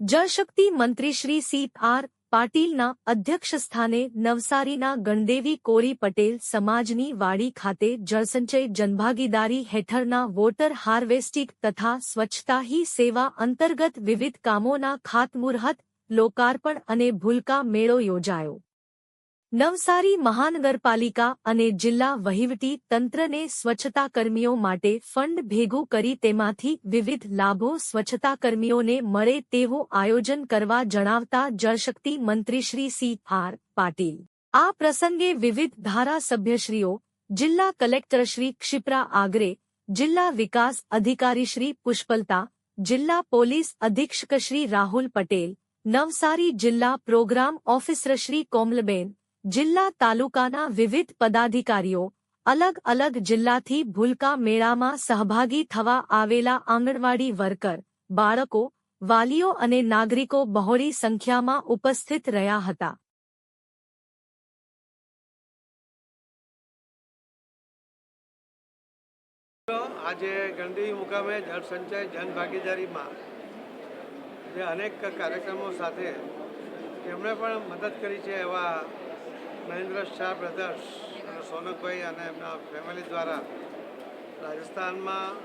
જળશક્તિ મંત્રી Shri C R પાટીલના અધ્યક્ષસ્થાને નવસારીના ગણદેવી કોરી પટેલ સમાજની વાડી ખાતે જળસંચય જનભાગીદારી હેઠળના વોટર હાર્વેસ્ટિંગ તથા સ્વચ્છતા હી સેવા અંતર્ગત વિવિધ કામોના ખાતમુહૂર્ત, લોકાર્પણ અને ભૂલકા મેળો યોજાયો. નવસારી મહાનગરપાલિકા અને જિલ્લા વહીવટી તંત્રને સ્વચ્છતા કર્મીઓ માટે ફંડ ભેગું કરી તેમાંથી વિવિધ લાભો સ્વચ્છતા કર્મીઓને મળે તેવું આયોજન કરવા જણાવતા જળશક્તિ મંત્રી શ્રી સી આર પાટીલ. આ પ્રસંગે વિવિધ ધારાસભ્યશ્રીઓ, જિલ્લા કલેક્ટર શ્રી ક્ષિપ્રા આગરે, જિલ્લા વિકાસ અધિકારી શ્રી પુષ્પલતા, જિલ્લા પોલીસ અધિક્ષક શ્રી રાહુલ પટેલ, નવસારી જિલ્લા પ્રોગ્રામ ઓફિસર શ્રી કોમલબેન જિલ્લા તાલુકાના વિવિધ પદાધિકારીઓ અલગ અલગ જિલ્લાથી ભૂલકા મેળામાં સહભાગી થવા આવેલા આંગણવાડી વર્કર, બાળકો, વાલીઓ અને નાગરિકો બહોળી સંખ્યામાં ઉપસ્થિત રહ્યા હતા. આજે ગણદેવી મુકામે જળસંચય જનભાગીદારીમાં જે અનેક કાર્યક્રમો સાથે તેમણે પણ મદદ કરી છે એવા મહેન્દ્ર શાહ બ્રધર્સ અને સોનકભાઈ અને એમના ફેમિલી દ્વારા રાજસ્થાનમાં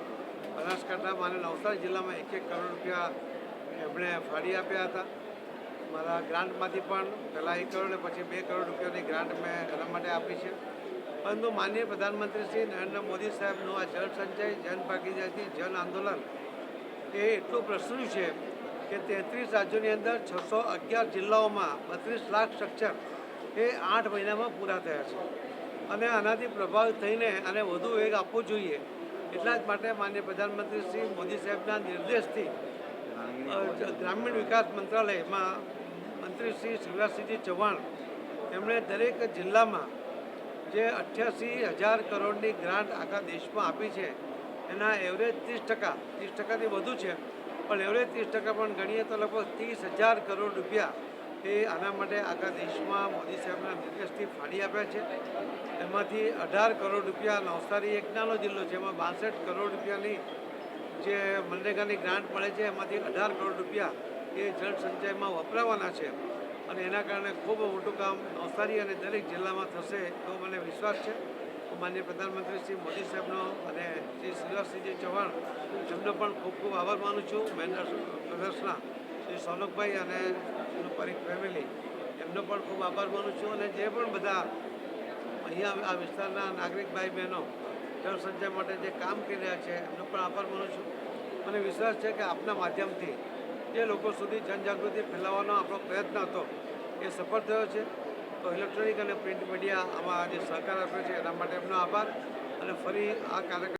બનાસકાંઠામાં અને નવસારી જિલ્લામાં એક એક કરોડ રૂપિયા એમણે ફાળી આપ્યા હતા. મારા ગ્રાન્ટમાંથી પણ પહેલાં એક કરોડ પછી બે કરોડ રૂપિયાની ગ્રાન્ટ મેં એના માટે આપી છે. પરંતુ માનનીય પ્રધાનમંત્રી શ્રી નરેન્દ્ર મોદી સાહેબનું આ જળ સંચય, જન ભાગીદારી, જન આંદોલન એ એટલું પ્રસર્યું છે કે તેત્રીસ રાજ્યોની અંદર છસો અગિયાર જિલ્લાઓમાં બત્રીસ લાખ સ્ટ્રક્ચર એ આઠ મહિનામાં પૂરા થયા છે. અને આનાથી પ્રભાવિત થઈને આને વધુ વેગ આપવો જોઈએ એટલા જ માટે માન્ય પ્રધાનમંત્રી શ્રી મોદી સાહેબના નિર્દેશથી ગ્રામીણ વિકાસ મંત્રાલયમાં મંત્રી શ્રી શિવરાજસિંહજી ચૌહાણ એમણે દરેક જિલ્લામાં જે અઠ્યાસી હજાર કરોડની ગ્રાન્ટ આખા દેશમાં આપી છે, એના એવરેજ ત્રીસ ટકા, ત્રીસ ટકાથી વધુ છે. પણ એવરેજ ત્રીસ ટકા પણ ગણીએ તો લગભગ ત્રીસ હજાર કરોડ રૂપિયા એ આના માટે આખા દેશમાં મોદી સાહેબના નિર્દેશથી ફાળી આપ્યા છે. એમાંથી અઢાર કરોડ રૂપિયા નવસારી એક નાનો જિલ્લો છે, એમાં બાસઠ કરોડ રૂપિયાની જે મનરેગાની ગ્રાન્ટ મળે છે, એમાંથી અઢાર કરોડ રૂપિયા એ જળ સંચયમાં વપરાવાના છે. અને એના કારણે ખૂબ મોટું કામ નવસારી અને દરેક જિલ્લામાં થશે એવો મને વિશ્વાસ છે. હું માનનીય પ્રધાનમંત્રી શ્રી મોદી સાહેબનો અને શ્રી શિવરાજસિંહજી ચૌહાણ એમનો પણ ખૂબ ખૂબ આભાર માનું છું. મહેન્દ્ર પ્રદર્શના શ્રી સૌલભભાઈ અને એનું પરીખ ફેમિલી એમનો પણ ખૂબ આભાર માનું છું અને જે પણ બધા અહીંયા આ વિસ્તારના નાગરિક ભાઈ બહેનો જળ માટે જે કામ કરી રહ્યા છે, એમનો પણ આભાર માનું છું. મને વિશ્વાસ છે કે આપના માધ્યમથી જે લોકો સુધી જનજાગૃતિ ફેલાવવાનો આપણો પ્રયત્ન હતો, એ સફળ થયો છે. તો ઇલેક્ટ્રોનિક અને પ્રિન્ટ મીડિયા આમાં જે સહકાર આપ્યો છે, એના માટે એમનો આભાર અને ફરી આ કાર્યક્રમ